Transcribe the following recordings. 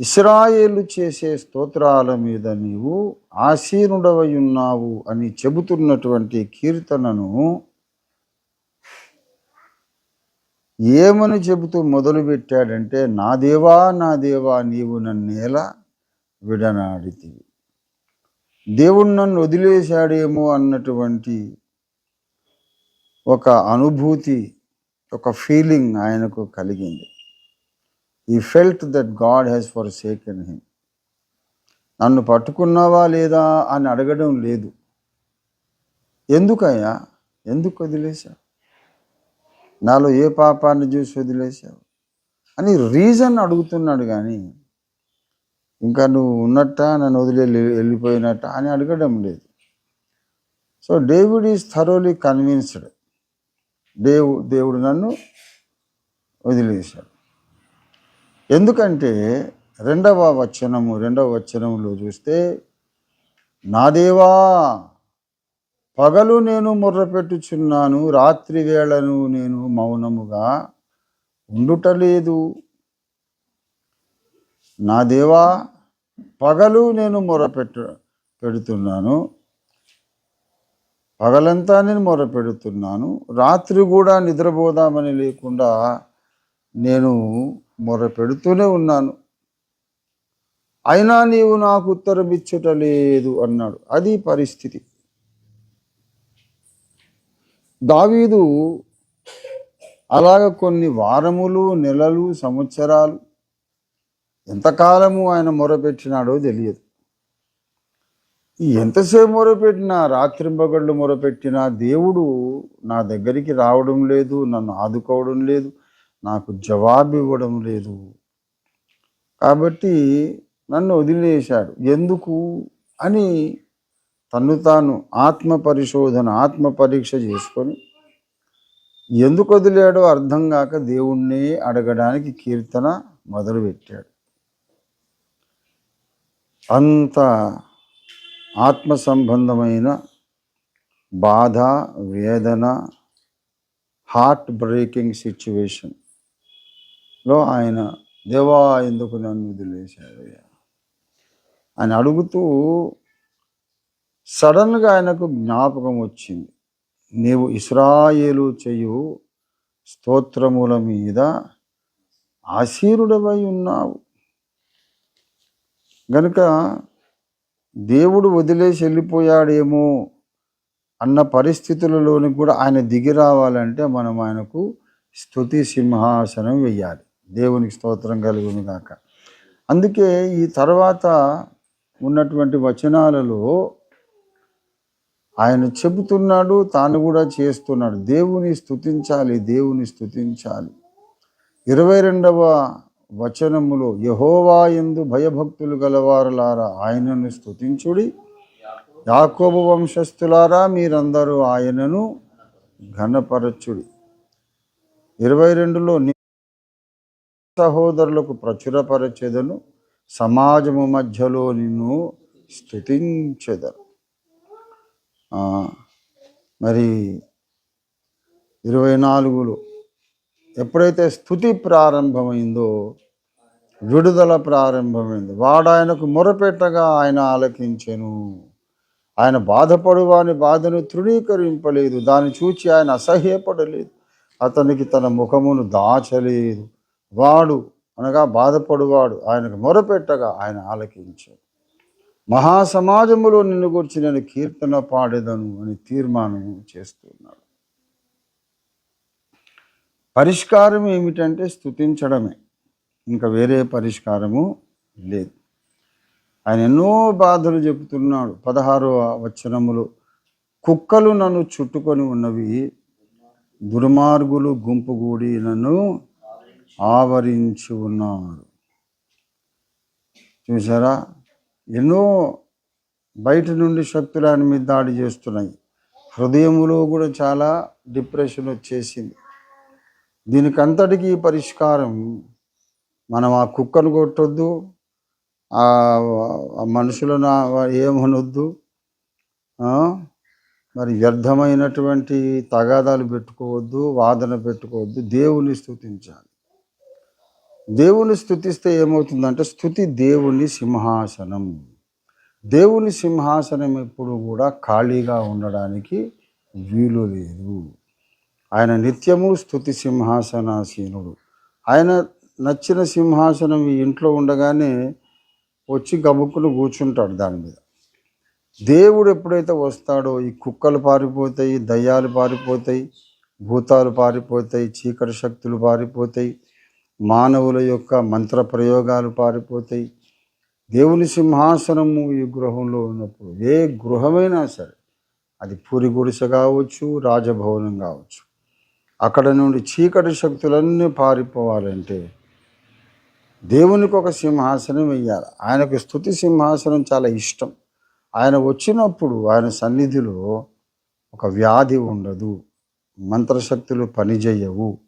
ఇస్రాయేలు చేసే స్తోత్రాల మీద నీవు ఆసీనుడవై ఉన్నావు అని చెబుతున్నటువంటి కీర్తనను ఏమని చెబుతూ మొదలుపెట్టాడంటే నా దేవా నా దేవా నీవు నన్నేలా విడనాడితివి? దేవుడు నన్ను వదిలేశాడేమో అన్నటువంటి ఒక అనుభూతి ఒక ఫీలింగ్ ఆయనకు కలిగింది. ఈ felt that God has forsaken him నన్ను పట్టుకున్నావా లేదా? అని అడగడం లేదు. ఎందుకయ్యా? ఎందుకు వదిలేశావు? నాలో ఏ పాపాన్ని చూసి వదిలేశావు? అని రీజన్ అడుగుతున్నాడు కానీ ఇంకా నువ్వు ఉన్నట్ట? నన్ను వదిలే వెళ్ళిపోయినట్ట? అని అడగడం లేదు. So David is thoroughly convinced దేవు దేవుడు నన్ను వదిలేశాడు. ఎందుకంటే రెండవ వచనము రెండవ వచనంలో చూస్తే నా దేవా పగలు నేను మొర్రపెట్టుచున్నాను రాత్రి వేళను నేను మౌనముగా ఉండుటలేదు. నా దేవా పగలు నేను మొరపెట్టు పెడుతున్నాను పగలంతా నేను మొర పెడుతున్నాను రాత్రి కూడా నిద్రపోదామని లేకుండా నేను మొర పెడుతూనే ఉన్నాను. అయినా నీవు నాకు ఉత్తరం ఇచ్చుట లేదు అన్నాడు. అది పరిస్థితి. దావీదు అలాగ కొన్ని వారములు నెలలు సంవత్సరాలు ఎంతకాలము ఆయన మొరపెట్టినాడో తెలియదు. ఎంతసేపు మొరపెట్టినా రాత్రింబగళ్ళు మొరపెట్టినా దేవుడు నా దగ్గరికి రావడం లేదు నన్ను ఆదుకోవడం లేదు. నాకు జవాబు ఇవ్వడం లేదు. కాబట్టి నన్ను వదిలేశాడు. ఎందుకు? అని తను తాను ఆత్మ పరిశోధన ఆత్మ పరీక్ష చేసుకొని ఎందుకు వదిలాడో అర్థం కాక దేవుణ్ణి అడగడానికి కీర్తన మొదలుపెట్టాడు. అంత ఆత్మ సంబంధమైన బాధ వేదన హార్ట్ బ్రేకింగ్ లో ఆయన దేవా ఎందుకు నన్ను వదిలేశాడయ్యా అని అడుగుతూ సడన్గా ఆయనకు జ్ఞాపకం వచ్చింది. నీవు ఇస్రాయేలు చేయు స్తోత్రముల మీద ఆశీరుడవై ఉన్నావు. గనుక దేవుడు వదిలేసి వెళ్ళిపోయాడేమో అన్న పరిస్థితులలోని కూడా ఆయన దిగి రావాలంటే మనం ఆయనకు స్తుతి సింహాసనం వెయ్యాలి. దేవునికి స్తోత్రం కలుగును గాక. అందుకే ఈ తర్వాత ఉన్నటువంటి వచనాలలో ఆయన చెబుతున్నాడు తాను కూడా చేస్తున్నాడు. దేవుని స్థుతించాలి దేవుని స్థుతించాలి ఇరవై రెండవ వచనములో యహోవా ఎందు భయభక్తులు గలవారులారా ఆయనను స్తుతించుడి. యాకోబు వంశస్థులారా మీరందరూ ఆయనను ఘనపరచుడి. ఇరవై రెండులో సహోదరులకు ప్రచురపరచెదను సమాజము మధ్యలో నిన్ను స్థుతించెదను. మరి ఇరవై నాలుగులో ఎప్పుడైతే స్థుతి ప్రారంభమైందో విడుదల ప్రారంభమైంది వాడు ఆయనకు మొరపెట్టగా ఆయన ఆలకించెను. ఆయన బాధపడు వాని బాధను తృణీకరింపలేదు. దాన్ని చూచి ఆయన అసహ్యపడలేదు. అతనికి తన ముఖమును దాచలేదు. వాడు అనగా బాధపడువాడు ఆయనకు మొరపెట్టగా ఆయన ఆలకించాడు. మహాసమాజములో నిన్ను గురించి నేను కీర్తన పాడేదను అని తీర్మానం చేస్తున్నాడు. పరిష్కారం ఏమిటంటే స్థుతించడమే ఇంకా వేరే పరిష్కారము లేదు. ఆయన ఎన్నో బాధలు చెబుతున్నాడు. పదహారవ వచనములు కుక్కలు నన్ను చుట్టుకొని ఉన్నవి దుర్మార్గులు గుంపుగూడి నన్ను ఆవరించి ఉన్నారు చూసారా ఎన్నో బయట నుండి శక్తులు ఆయన మీద దాడి చేస్తున్నాయి. హృదయంలో కూడా చాలా డిప్రెషన్ వచ్చేసింది. దీనికంతటికీ పరిష్కారం మనం ఆ కుక్కను కొట్టొద్దు ఆ మనుషులను ఏమనొద్దు మరి వ్యర్థమైనటువంటి తగాదాలు పెట్టుకోవద్దు వాదన పెట్టుకోవద్దు దేవుని స్థుతించాలి దేవుని స్థుతిస్తే ఏమవుతుందంటే స్థుతి దేవుని సింహాసనం. దేవుని సింహాసనం ఎప్పుడు కూడా ఖాళీగా ఉండడానికి వీలు లేదు. ఆయన నిత్యము స్థుతి సింహాసనాసీనుడు. ఆయన నచ్చిన సింహాసనం ఈ ఇంట్లో ఉండగానే వచ్చి గబుక్కులు కూర్చుంటాడు దాని మీద. దేవుడు ఎప్పుడైతే వస్తాడో ఈ కుక్కలు పారిపోతాయి దయ్యాలు పారిపోతాయి భూతాలు పారిపోతాయి చీకటి శక్తులు పారిపోతాయి మానవుల యొక్క మంత్ర ప్రయోగాలు పారిపోతాయి. దేవుని సింహాసనము ఈ గృహంలో ఉన్నప్పుడు ఏ గృహమైనా సరే అది పూరి గుడిసె కావచ్చు రాజభవనం కావచ్చు అక్కడ నుండి చీకటి శక్తులన్నీ పారిపోవాలంటే దేవునికి ఒక సింహాసనం వెయ్యాలి. ఆయనకు స్థుతి సింహాసనం చాలా ఇష్టం. ఆయన వచ్చినప్పుడు ఆయన సన్నిధిలో ఒక వ్యాధి ఉండదు. మంత్రశక్తులు పనిచేయవు.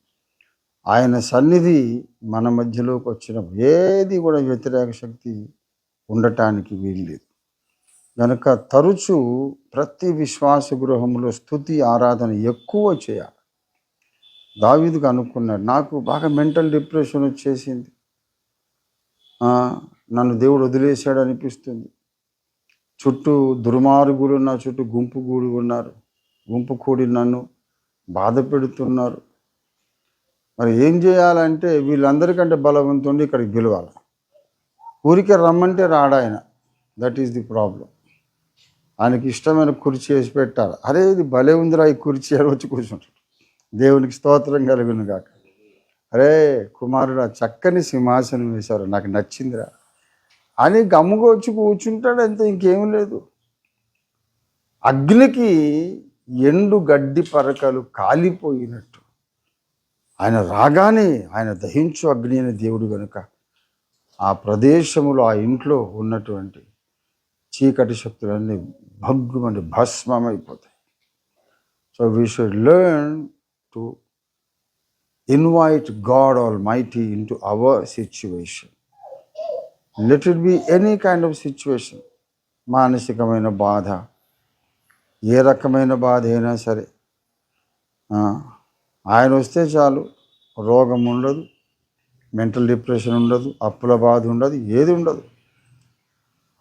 ఆయన సన్నిధి మన మధ్యలోకి వచ్చినప్పుడు ఏది కూడా వ్యతిరేక శక్తి ఉండటానికి వీల్లేదు. కనుక తరచు ప్రతి విశ్వాస గృహంలో స్థుతి ఆరాధన ఎక్కువ చేయాలి. దావీదుకు అనుకున్నాడు నాకు బాగా మెంటల్ డిప్రెషన్ వచ్చేసింది. నన్ను దేవుడు వదిలేశాడు అనిపిస్తుంది. చుట్టూ దుర్మార్గులు నా చుట్టూ గుంపు గూడు ఉన్నారు. గుంపు కూడి నన్ను బాధ పెడుతున్నారు. మరి ఏం చేయాలంటే వీళ్ళందరికంటే బలవంతుండి ఇక్కడికి పిలవాలి. ఊరికే రమ్మంటే రాడాయన దట్ ఈస్ ది ప్రాబ్లం ఆయనకి ఇష్టమైన కుర్చీ వేసి పెట్టాలి. అరే ఇది భలే ఉందిరా ఈ కుర్చీ అని వచ్చి కూర్చుంటాడు. దేవునికి స్తోత్రం కలుగును కాక అరే కుమారుడు చక్కని సింహాసనం వేశారు. నాకు నచ్చిందిరా. అని గమ్ముగా వచ్చి కూర్చుంటాడు అంతే ఇంకేం లేదు. అగ్నికి ఎండు గడ్డి పరకలు కాలిపోయినట్టు. ఆయన రాగానే ఆయన దహించు అగ్ని అనే దేవుడు కనుక ఆ ప్రదేశములో ఆ ఇంట్లో ఉన్నటువంటి చీకటి శక్తులన్నీ భగ్గుమని భస్మమైపోతాయి. So we should learn to invite God almighty into our situation let it be any kind of situation మానసికమైన బాధ ఏ రకమైన బాధ అయినా సరే ఆయన వస్తే చాలు. రోగం ఉండదు. మెంటల్ డిప్రెషన్ ఉండదు. అప్పుల బాధ ఉండదు. ఏది ఉండదు.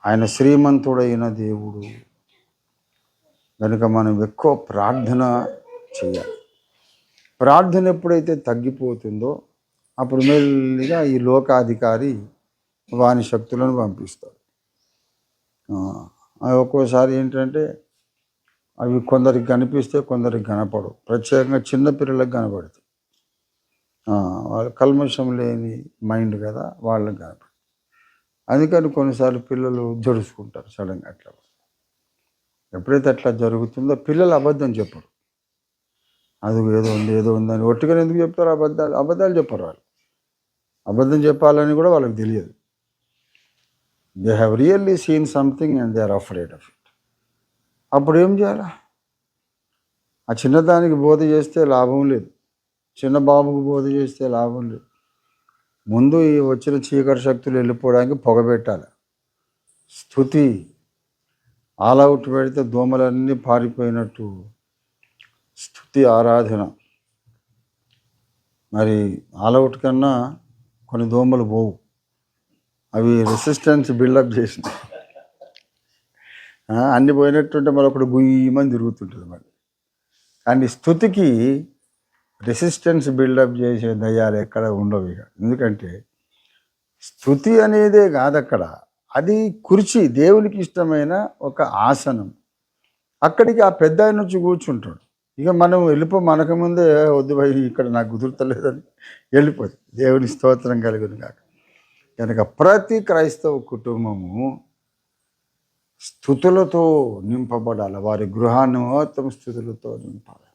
ఆయన శ్రీమంతుడైన దేవుడు. కనుక మనం ఎక్కువ ప్రార్థన చేయాలి. ప్రార్థన ఎప్పుడైతే తగ్గిపోతుందో అప్పుడు మెల్లిగా ఈ లోకాధికారి వాని శక్తులను పంపిస్తాడు. ఒక్కోసారి ఏంటంటే అవి కొందరికి కనిపిస్తే కొందరికి కనపడవు. ప్రత్యేకంగా చిన్న పిల్లలకు కనపడతాయి. వాళ్ళ కల్మషం లేని మైండ్ కదా వాళ్ళకి కనపడదు. అందుకని కొన్నిసార్లు పిల్లలు జడుచుకుంటారు సడన్గా అట్లా. ఎప్పుడైతే అట్లా జరుగుతుందో పిల్లలు అబద్ధం చెప్పరు. అది ఏదో ఉంది ఏదో ఉంది అని ఒట్టుగా ఎందుకు చెప్తారు అబద్ధాలు? అబద్ధాలు చెప్పరు వాళ్ళు. అబద్ధం చెప్పాలని కూడా వాళ్ళకి తెలియదు. They have really seen something and they are afraid of it అప్పుడు ఏం చేయాలి? ఆ చిన్నదానికి బోధ చేస్తే లాభం లేదు. చిన్న బాబుకు బోధ చేస్తే లాభం లేదు. ముందు ఈ వచ్చిన చీకటి శక్తులు వెళ్ళిపోవడానికి పొగబెట్టాలి స్థుతి. ఆలౌట్ పెడితే దోమలన్నీ పారిపోయినట్టు. స్థుతి ఆరాధన. మరి ఆలౌట్ కన్నా కొన్ని దోమలు పోవు. అవి రెసిస్టెన్స్ బిల్డప్ చేసినాయి. అన్ని పోయినట్టుంటే మరొకటి గుయ్యమని తిరుగుతుంటుంది మరి. కానీ స్థుతికి రెసిస్టెన్స్ బిల్డప్ చేసే దయ్యాలు ఎక్కడ ఉండవు ఇక. ఎందుకంటే స్థుతి అనేదే కాదు అక్కడ అది కుర్చీ దేవునికి ఇష్టమైన ఒక ఆసనం. అక్కడికి ఆ పెద్ద ఆయన వచ్చి కూర్చుంటాడు. ఇక మనం వెళ్ళిపో మనకు ముందే వద్దు భయ ఇక్కడ నాకు కుదురుతలేదని వెళ్ళిపోతుంది దేవుని స్తోత్రం కలుగును కాక కనుక ప్రతి క్రైస్తవ కుటుంబము స్థుతులతో నింపబడాలి వారి గృహాన్ని మొత్తం స్థుతులతో నింపాలి